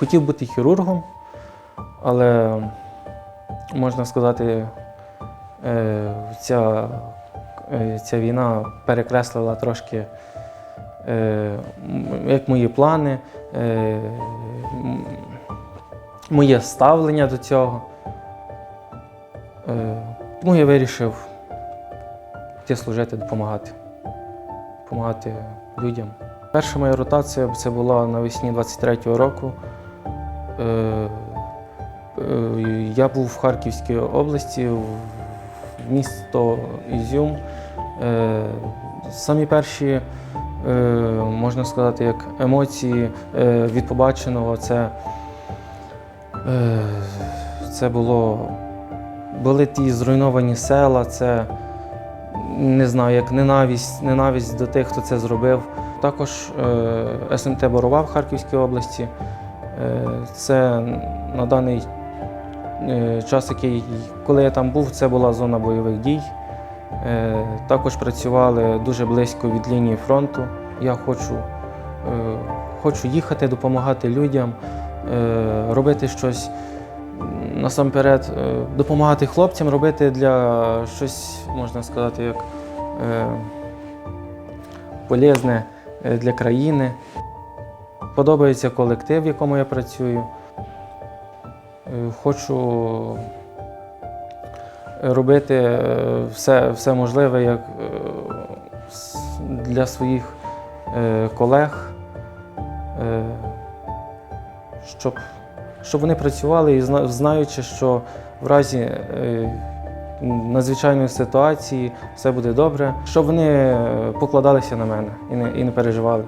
Хотів бути хірургом, але можна сказати, е, ця, е, ця війна перекреслила трошки е, як мої плани, моє ставлення до цього. Тому я вирішив йти служити, допомагати. Допомагати людям. Перша моя ротація це була навесні 23-го року. Е, е, Я був в Харківській області, в місто Ізюм. Е, Самі перші, можна сказати, як емоції від побаченого, це, це було, були ті зруйновані села, це не знаю, як ненависть, ненависть до тих, хто це зробив. Також СМТ Борова в Харківській області. Е, це на даний е, час, який, коли я там був, це була зона бойових дій. Е, також працювали дуже близько від лінії фронту. Я хочу, хочу їхати, допомагати людям, робити щось насамперед, допомагати хлопцям, робити для щось, можна сказати, як полезне для країни. Подобається колектив, в якому я працюю. Е, Хочу робити е, все, все можливе як е, для своїх колег, щоб, щоб вони працювали знаючи, що в разі надзвичайної ситуації все буде добре, щоб вони покладалися на мене і не, і не переживали.